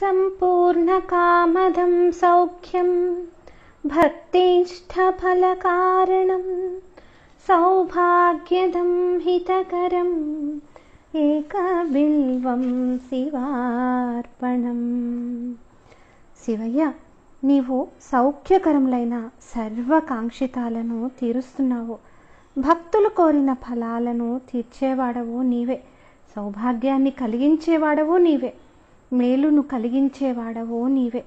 सम्पूर्णकामदं सौख्यं भक्तिष्ठफलकारणं सौभाग्यदं हितकरम् ఏకబిల్వం శివార్పణం శివయ్య నీవు సౌఖ్యకరములైన సర్వకాంక్షితాలను తీరుస్తున్నావు భక్తులు కోరిన ఫలాలను తీర్చేవాడవు నీవే సౌభాగ్యాన్ని కలిగించేవాడవు నీవే మేలును కలిగించేవాడవో నీవే.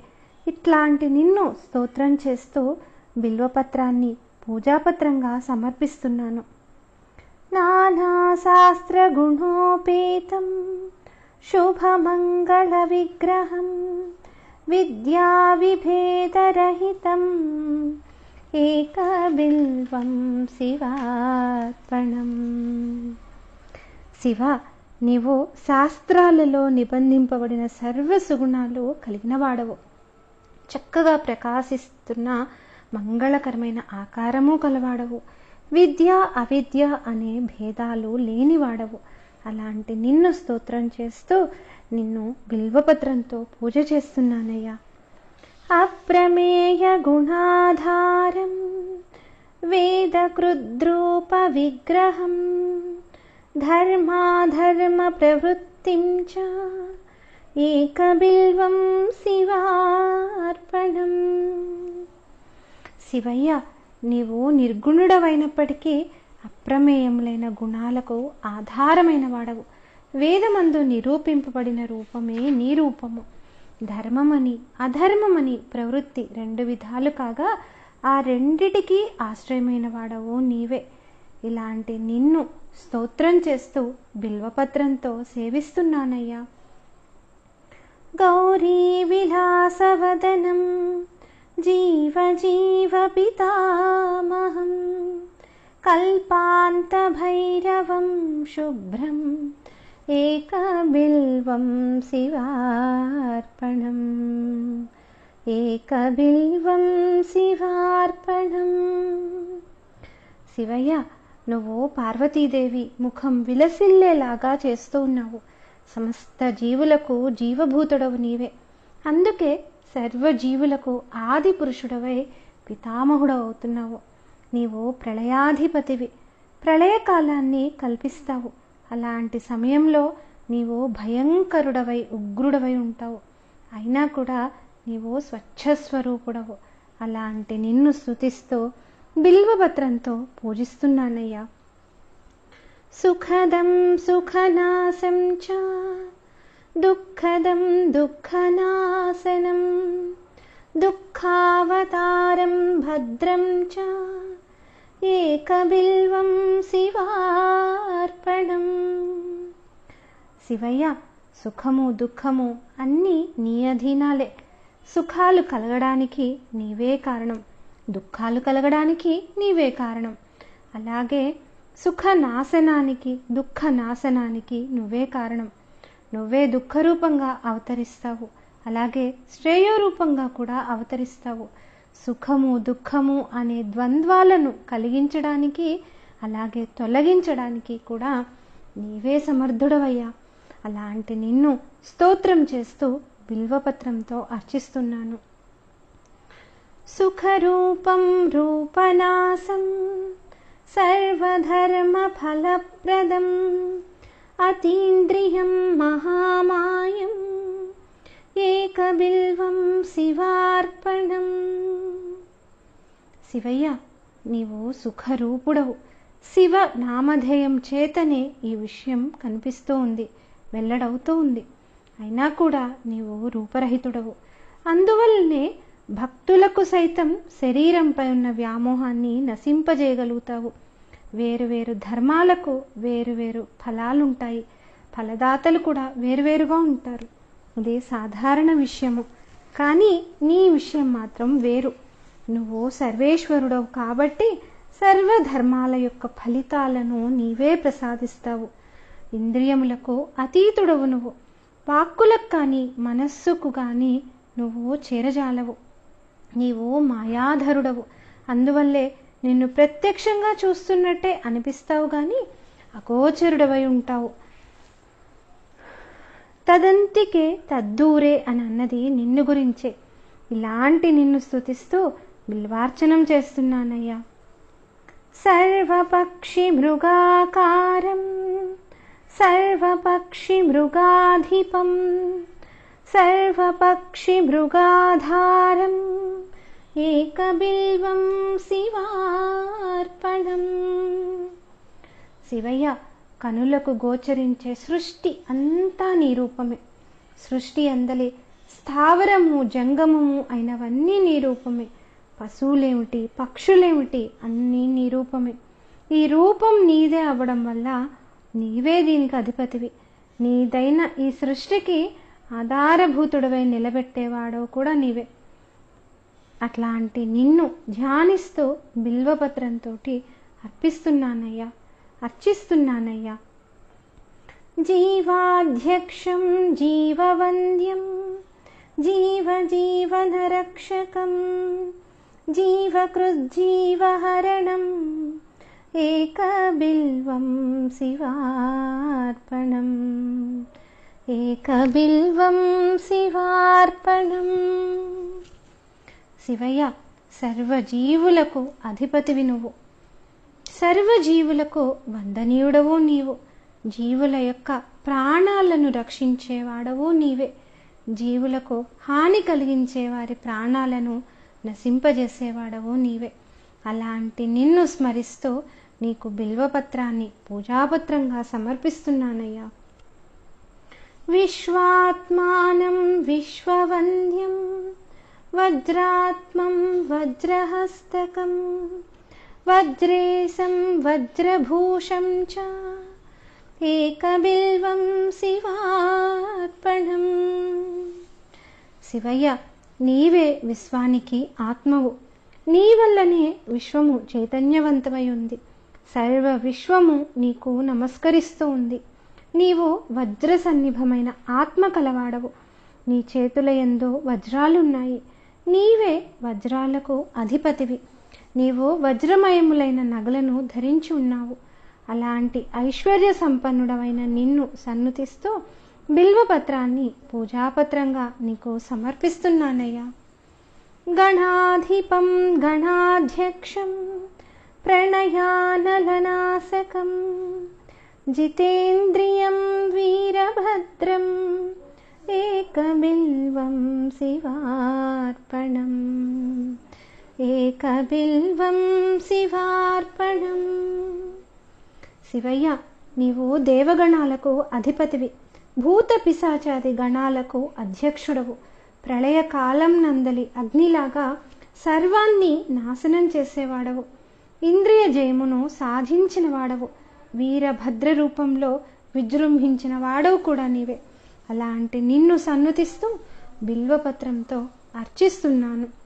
ఇట్లాంటి నిన్ను స్తోత్రం చేస్తూ బిల్వపత్రాన్ని పూజాపత్రంగా సమర్పిస్తున్నాను. నానాశాస్త్రగుణోపేతం శుభమంగళవిగ్రహం విద్యావిభేదరహితం ఏకబిల్వం శివార్పణం. శివ నీవు శాస్త్రాలలో నిబంధింపబడిన సర్వ సుగుణాలు కలిగిన వాడవు చక్కగా ప్రకాశిస్తున్న మంగళకరమైన ఆకారము కలవాడవు. విద్య అవిద్య అనే భేదాలు లేనివాడవు. అలాంటి నిన్ను స్తోత్రం చేస్తూ నిన్ను బిల్వపత్రంతో పూజ చేస్తున్నానయ్యా. అప్రమేయ గుణాధారం వేదకృద్రూప విగ్రహం ధర్మాధర్మ ప్రవృత్తి ఏకబిల్వం శివార్పణం శివయ్య నీవు నిర్గుణుడవైనప్పటికీ అప్రమేయములైన గుణాలకు ఆధారమైన వాడవు. వేదమందు నిరూపింపబడిన రూపమే నీ రూపము. ధర్మమని అధర్మమని ప్రవృత్తి రెండు విధాలు కాగా ఆ రెండిటికీ ఆశ్రయమైన వాడవు నీవే. ఇలాంటి నిన్ను స్తోత్రం చేస్తూ బిల్వపత్రంతో సేవిస్తున్నానయ్యా. గౌరీ విలాసవదనం జీవ జీవ పితామహం కల్పాంతభైరవం శుభ్రం ఏకబిల్వం శివార్పణం ఏకబిల్వం శివార్పణం. శివయ్య నువ్వు పార్వతీదేవి ముఖం విలసిల్లేలాగా చేస్తూ ఉన్నావు. సమస్త జీవులకు జీవభూతుడవు నీవే. అందుకే సర్వజీవులకు ఆది పురుషుడవై పితామహుడవు అవుతున్నావు. నీవు ప్రళయాధిపతివి. ప్రళయకాలాన్ని కల్పిస్తావు. అలాంటి సమయంలో నీవు భయంకరుడవై ఉగ్రుడవై ఉంటావు. అయినా కూడా నీవు స్వచ్ఛస్వరూపుడవు. అలాంటి నిన్ను స్థుతిస్తూ బిల్వపత్రంతో పూజిస్తున్నానయ్యా. సుఖదం సుఖనాశం చ దుఃఖదం దుఃఖనాశనం దుఃఖావతారం భద్రం చ ఏకబిల్వం శివార్పణం. శివయ్య సుఖము దుఃఖము అన్నీ నీ అధీనాలే. సుఖాలు కలగడానికి నీవే కారణం. దుఃఖాలు కలగడానికి నీవే కారణం. అలాగే సుఖ నాశనానికి దుఃఖ నాశనానికి నువ్వే కారణం. నువ్వే దుఃఖరూపంగా అవతరిస్తావు. అలాగే శ్రేయోరూపంగా కూడా అవతరిస్తావు. సుఖము దుఃఖము అనే ద్వంద్వాలను కలిగించడానికి అలాగే తొలగించడానికి కూడా నీవే సమర్థుడవయ్యా. అలాంటి నిన్ను స్తోత్రం చేస్తూ బిల్వపత్రంతో అర్చిస్తున్నాను. సుఖరూపం రూపనాశం సర్వధర్మఫలప్రదం అతీంద్రియం మహామాయం ఏకబిల్వం శివార్పణం శివయ్య నీవు సుఖరూపుడవు. శివ నామధేయం చేతనే ఈ విషయం కనిపిస్తూ ఉంది వెల్లడవుతూ ఉంది. అయినా కూడా నీవు రూపరహితుడవు. అందువల్లనే భక్తులకు సైతం శరీరంపై ఉన్న వ్యామోహాన్ని నశింపజేయగలుగుతావు. వేరువేరు ధర్మాలకు వేరువేరు ఫలాలుంటాయి. ఫలదాతలు కూడా వేరువేరుగా ఉంటారు. ఇది సాధారణ విషయము. కానీ నీ విషయం మాత్రం వేరు. నువ్వు సర్వేశ్వరుడవు కాబట్టి సర్వధర్మాల యొక్క ఫలితాలను నీవే ప్రసాదిస్తావు. ఇంద్రియములకు అతీతుడవు నువ్వు. వాక్కులకు కానీ మనస్సుకు కానీ నువ్వు చేరజాలవు. నీవు మాయాధరుడవు. అందువల్లే నిన్ను ప్రత్యక్షంగా చూస్తున్నట్టే అనిపిస్తావు కానీ అగోచరుడవై ఉంటావు. తదంతికే తద్దూరే అని అన్నది నిన్ను గురించే. ఇలాంటి నిన్ను స్తుతిస్తూ బిల్వార్చనం చేస్తున్నానయ్యా. సర్వపక్షి మృగాకారం సర్వపక్షి మృగాధిపం సర్వపక్షి మృగాధారం ఏకబిల్వం శివార్పణం. శివయ్య కనులకు గోచరించే సృష్టి అంతా నీ రూపమే. సృష్టి అందలి స్థావరము జంగమము అయినవన్నీ నీ రూపమే. పశువులేమిటి పక్షులేమిటి అన్నీ నీ రూపమే. ఈ రూపం నీదే అవ్వడం వల్ల నీవే దీనికి అధిపతివి. నీదైన ఈ సృష్టికి ఆధారభూతుడవై నిలబెట్టేవాడో కూడా నీవే. అట్లాంటి నిన్ను ధ్యానిస్తూ బిల్వపత్రంతో అర్పిస్తున్నానయ్యా అర్చిస్తున్నానయ్యా. జీవాధ్యక్షం జీవవంద్యం జీవజీవనరక్షకం జీవకృజ్జీవహరణం ఏకబిల్వం శివార్పణం ఏకబిల్వం శివార్పణం. శివయ్య సర్వజీవులకు అధిపతివి నువ్వు. సర్వజీవులకు వందనీయుడవు నీవు. జీవుల యొక్క ప్రాణాలను రక్షించేవాడవు నీవే. జీవులకు హాని కలిగించే వారి ప్రాణాలను నశింపజేసేవాడవు నీవే. అలాంటి నిన్ను స్మరిస్తూ నీకు బిల్వపత్రాన్ని పూజాపత్రంగా సమర్పిస్తున్నానయ్యా. విశ్వాత్మానం విశ్వవంద్యం వజ్రాత్మం వజ్రహస్తకం వజ్రేశం వజ్రభూషం చ ఏకబిల్వం శివార్పణం. శివయ్య నీవే విశ్వానికి ఆత్మవు. నీ వల్లనే విశ్వము చైతన్యవంతమై ఉంది. సర్వ విశ్వము నీకు నమస్కరిస్తూ ఉంది. నీవు వజ్ర సన్నిభమైన ఆత్మ కలవాడవు. నీ చేతుల ఎందో వజ్రాలున్నాయి. నీవే వజ్రాలకు అధిపతివి. నీవు వజ్రమయములైన నగలను ధరించి ఉన్నావు. అలాంటి ఐశ్వర్య సంపన్నుడమైన నిన్ను సన్నుతిస్తూ బిల్వపత్రాన్ని పూజాపత్రంగా నీకు సమర్పిస్తున్నానయ్యా. గణాధిపం గణాధ్యక్షం ప్రణయానలనాశకం. జితేంద్రియం వీరభద్రం ఏకబిల్వం శివార్పణం. ఏకబిల్వం శివార్పణం. శివయ్య నీవు దేవగణాలకు అధిపతివి. భూత పిశాచాది గణాలకు అధ్యక్షుడవు. ప్రళయకాలం నందలి అగ్నిలాగా సర్వాన్ని నాశనం చేసేవాడవు. ఇంద్రియ జయమును సాధించిన వాడవు వీరభద్ర రూపంలో విజృంభించిన వాడవు కూడా నీవే. అలా అంటే నిన్ను సన్నతిస్తూ బిల్వపత్రంతో అర్చిస్తున్నాను.